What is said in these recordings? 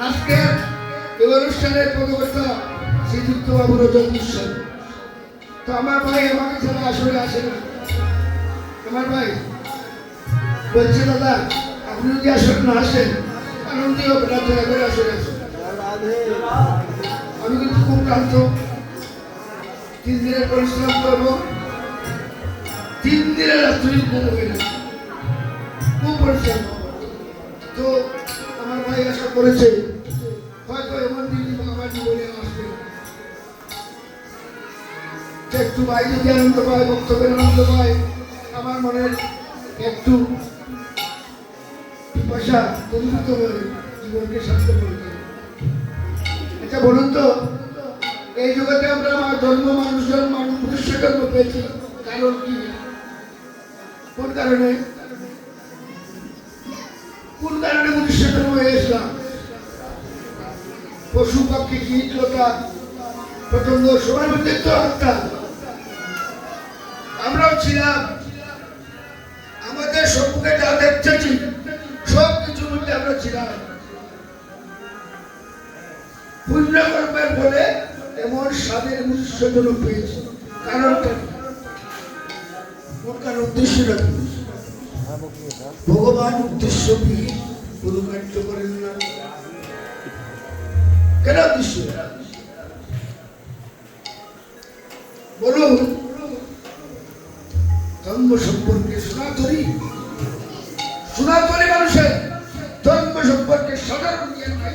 আজকে এই অনুষ্ঠানের পদকর্তা শ্রীযুক্ত বাবু রজত বিশ্বাস তো আমার ভাই আমাকে ছাড়া আসলে আসে না। আমার ভাই, বলছে দাদা আপনি যদি আসলে না আসেন আনন্দই হবে? না দয়া করে আসেন আমি কিন্তু খুব ক্লান্ত। তিন দিনের পরিশ্রম করব। তিন দিনের রাত্রি ঘুম হবে না। খুব পরিশ্রম। তো আমার ভাই আশা করেছে, হয়তো এমন দিন আমার জীবনে আসবে। একটু ভাই যদি আনন্দ পায়, বক্তব্যের আনন্দ পায়। আমার মনের একটু পিপাসা দূরীভূত হয়ে জীবনকে শান্ত করে। আচ্ছা বলুন তো, এই জগতে আমরা আমার জন্ম মানুষ মনুষ্য জন্ম পেয়েছি, কারণ কি? কোন কারণে? কোন কারণে মনুষ্য জন্ম হয়েছিলাম পশু, পাখি, কীট, লতা, পতঙ্গ, সবার মধ্যে তো হত্যা আমরাও ছিলাম। আমাদের সম্মুখে যা দেখতেছি পুণ্যকর্মের ফলে এমন স্বাদের পেয়েছি? ভগবান কোনো কার্য করেন না। কেন উদ্দেশ্য? বলুন, ধর্ম সম্পর্কে সনাতনী। সনাতনী মানুষের ধর্ম সম্পর্কে সাধারণ জ্ঞান নাই।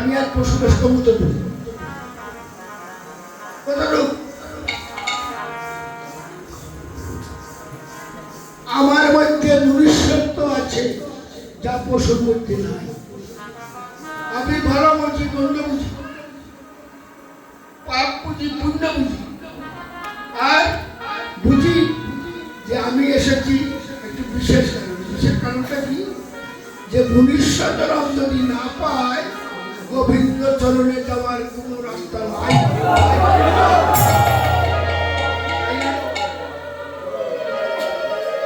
আমি আর পশু ব্যস্ত মতো করি আমার মধ্যে মনুষ্যত্ব আছে, যা পশুর মধ্যে নাই। আমি ভালো বুঝি, মন্দ বুঝি, পাপ বুঝি, পুণ্য বুঝি। আর বুঝি যে আমি এসেছি একটি বিশেষ কারণ। বিশেষ কারণটা কি? যে মনুষ্য যদি না পায় গোবিন্দ চরণে যাওয়ার কোনো রাস্তা নাই।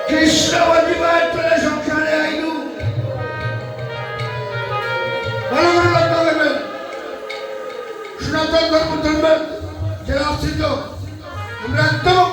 কৃষ্ণ বাজিবার চলে সংসারে আইলু ভালো করে লক্ষ্য করবেন সনাতন ধর্ম ধর্মের যারা অস্তিত্ব আমরা একদম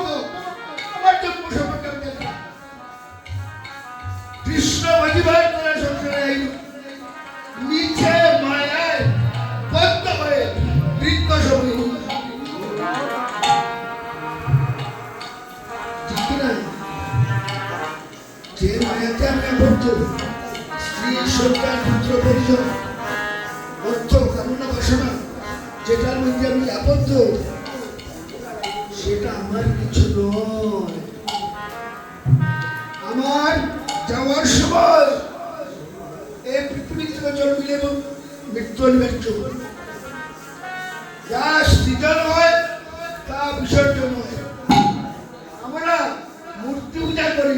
যে মায়াতে আমি আবদ্ধ স্ত্রী যেটার মধ্যে আমি আবদ্ধ, সেটা আমার কিছু নয়। আমার যাওয়ার সময় এই পৃথিবী থেকে জন্মিলে এবং মৃত্যু অনিবার্য যা সৃজন হয়, তা বিসর্জন হয় আমরা মূর্তি পূজা করি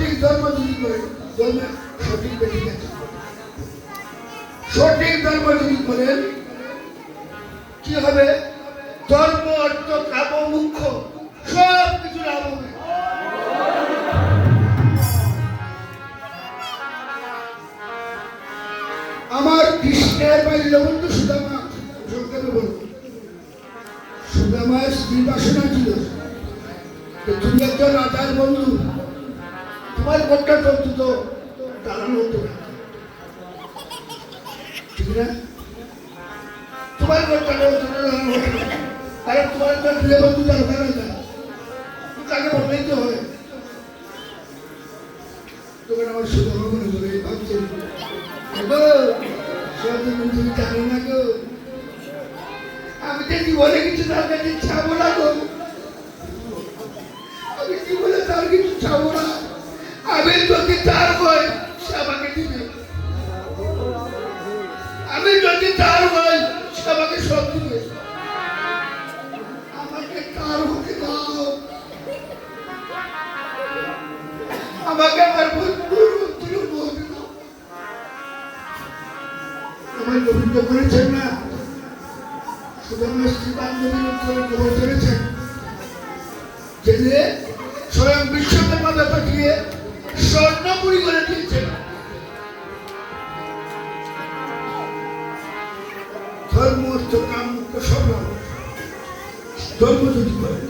সঠিক ধর্ম যদি করে ধর্মে সঠিক বেরিয়ে সঠিক ধর্ম যদি করেন কি হবে? ধর্ম, অর্থ, কাম, মুখ্য, সব কিছু লাভ হবে। আমার কৃষ্ণের বাল্যবন্ধু সুদামা, সংক্ষেপে বলব। সুদামার স্ত্রী বাসনা ছিল। তুমি একজন রাজার বন্ধু। তোমার ঘরটা চলতো তো দাঁড়ানো হতো। না ঠিক না? তোমার ঘরটা চলতো দাঁড়ানো হতো। কারণ তোমার বন্ধু দরকার তাকে হয় তখন আমার তুমি জানো না আমি তো জীবনে কিছু তার কাছে ছাবো না গো। আমি জীবনে তার কিছু ছাবো না আমাকে আমি যদি তার হয় সে আমাকে সব দিবে। আমাকে তার হতে দাও। আমাকে আমার বন্ধুর দাও আমার গোবিন্দ করেছেন না? শুধু আমার স্ত্রী বান্ধবীর ধর্ম যদি করে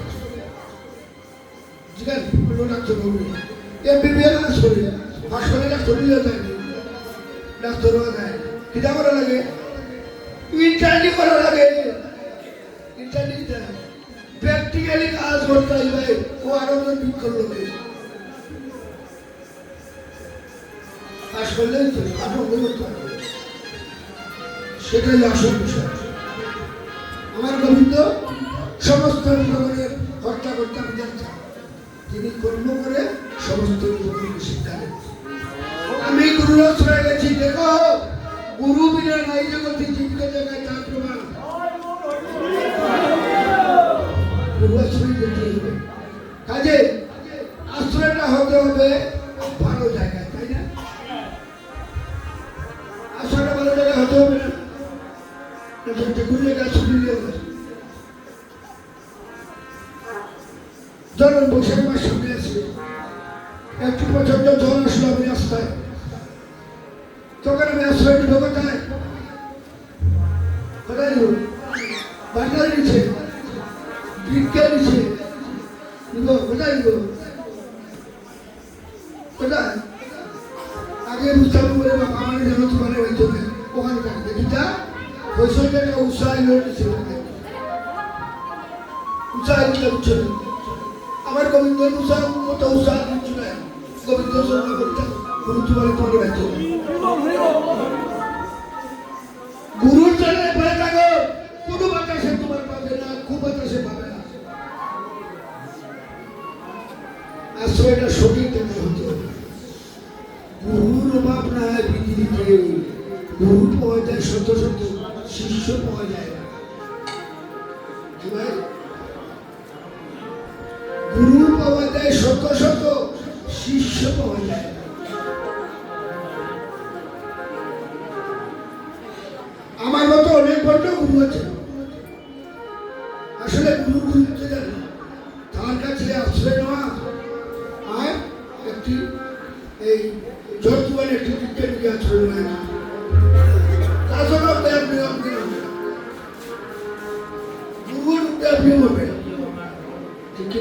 ডাক্তার বলবে এমবিবিএস করে পাস করে ডাক্তার হয়ে যায় ডাক্তার যায় লাগে? করা লাগে। প্র্যাকটিক্যালি কাজ করতে হবে ও আরও পাস করলেই তো আরও হবে। সেটাই আসল বিষয়। আমার গোবিন্দ সমস্ত জগতের কর্তা কর্তা বিধাতা তিনি কর্ম করে সমস্ত শিক্ষা দেন আমি গুরুর আশ্রয় গেছি, দেখো। গুরু বিনা নাই জগতে জায়গায় তার প্রমাণ। গুরু কাজে, আশ্রয়টা হতে হবে ভালো জায়গায়, তাই না? আশ্রয়টা ভালো জায়গায় হতে হবে না? ধরুন আসবে একটু পর্যন্ত জল আসলো আমি রাস্তায় তখন আমি আশ্রয় নিব બારસો રૂપિયા પીવો પીવો દૂર રૂપિયા પીવો પીવો ઠીક છે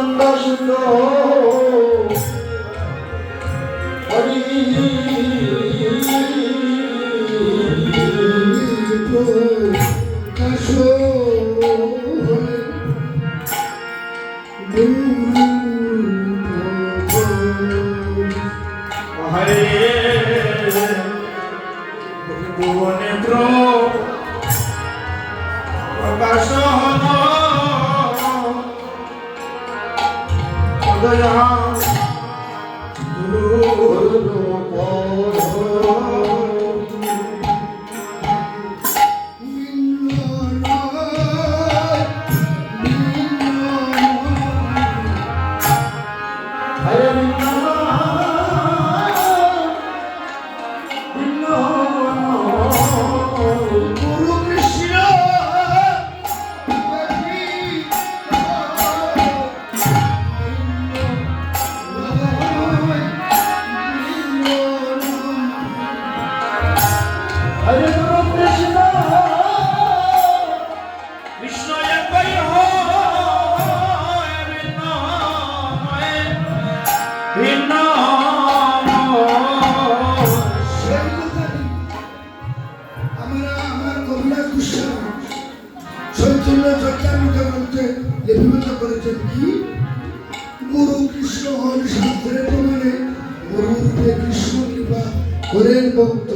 I'm not ol. গুরু কৃষ্ণ হন শাস্ত্রের প্রমাণে গুরু কৃষ্ণ কৃপা করেন ভক্ত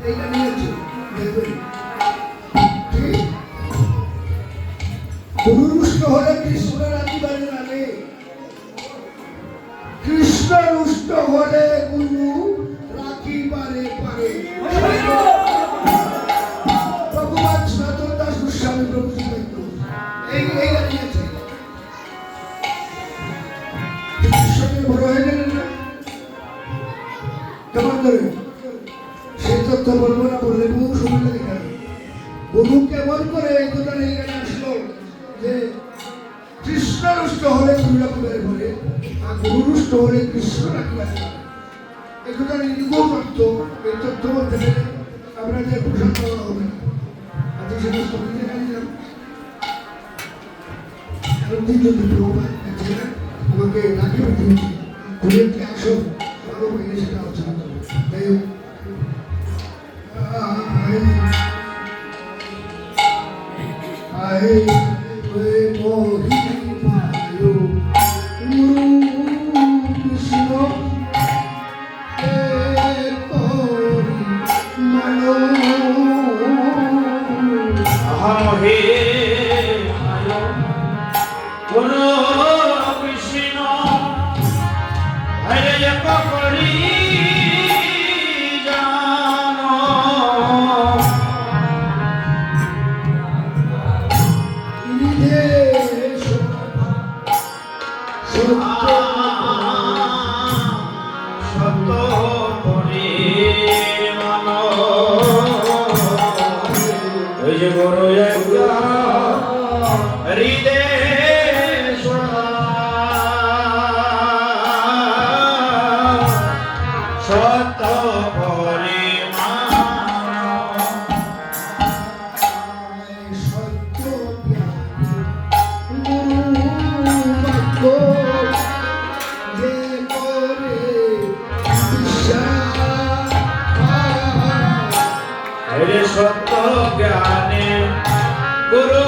এইটা নিয়েছে হলে কৃষ্ণ তাদের পোষণ করা হবে না আজকে সেটা সঙ্গে জানিলাম এমনকি যদি প্রভাব সত্য জ্ঞানে গুরু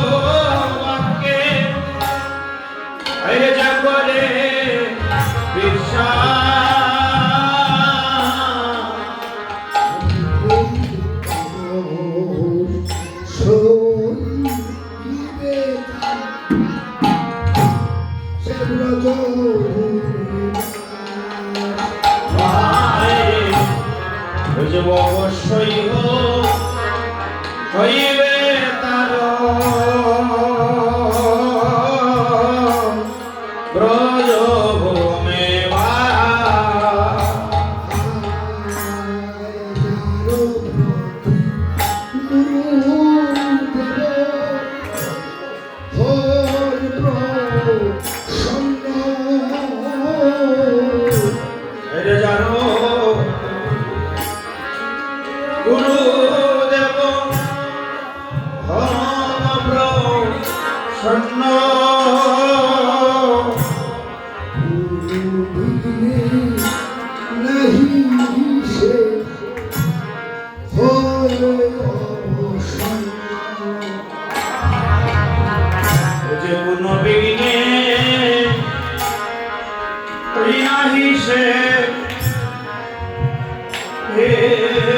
Yeah.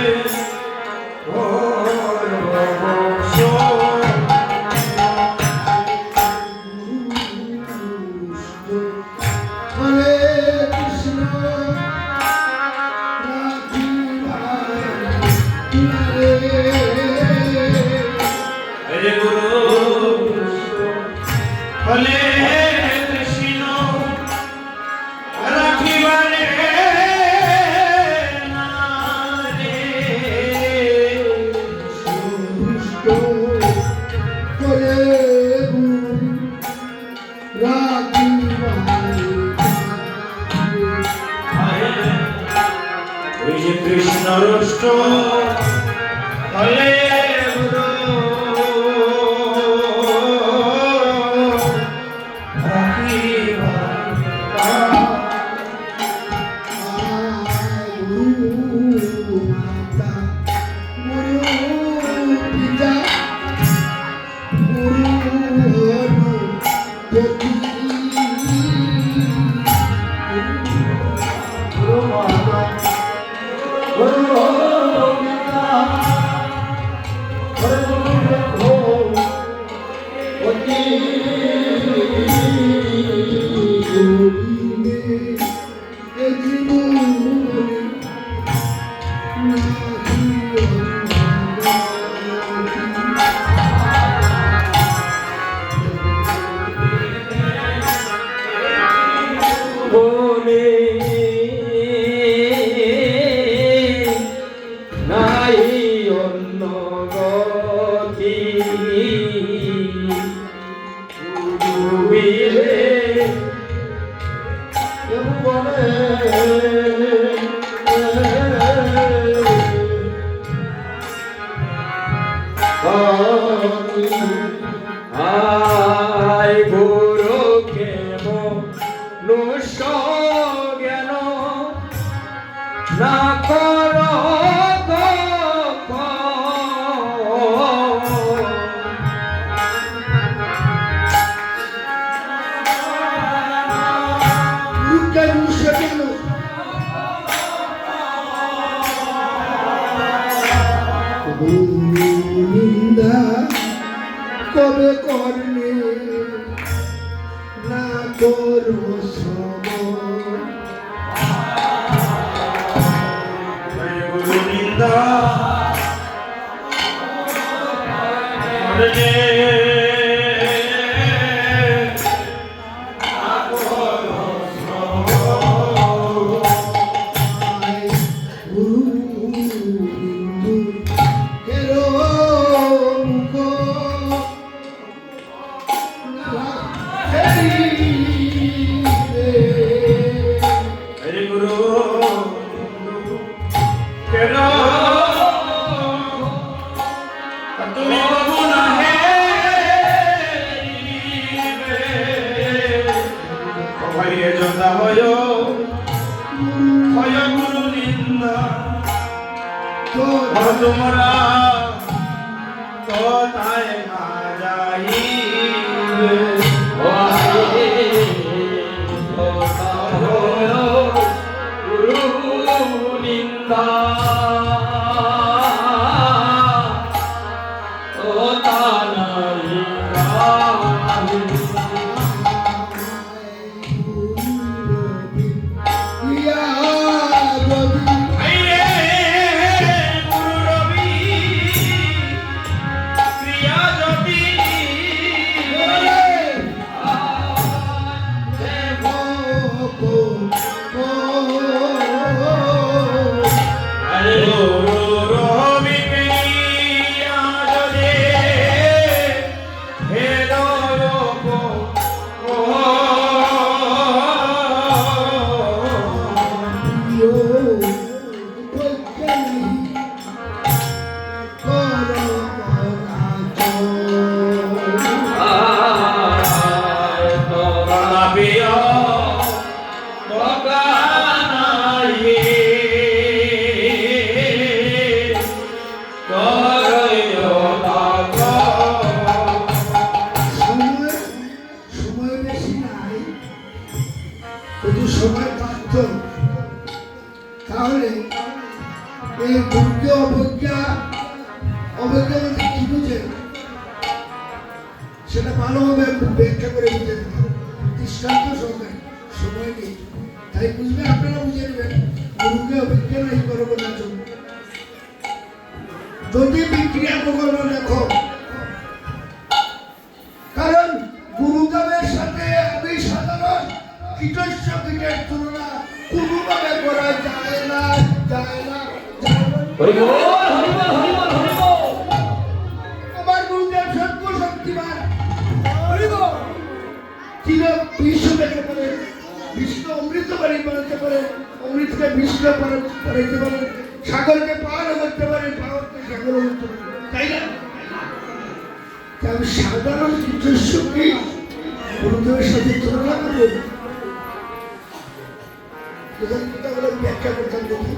কৃষ্ণ রুষ্ট। হলে Allah. যদি বিক্রিয়া প্রকল্প দেখো কারণ গুরুদেবের সাথে আমি সাধারণ কীটস্য কীটের তুলনা কোনোভাবে করা যায় না যায় না আমার গুরুদেব সর্ব শক্তিমান। বিশ্ব দেখতে পারে বিষ্ণু অমৃত বাড়ি বানাতে পারে অমৃতকে বিষ্ণু বানাইতে পারে সাগরকে পার করতে পারে পাহাড়কে সাগর তাই না? আমি সাধারণ কীটস্য কি গুরুদেবের সাথে তুলনা ব্যাখ্যা করতাম দেখি।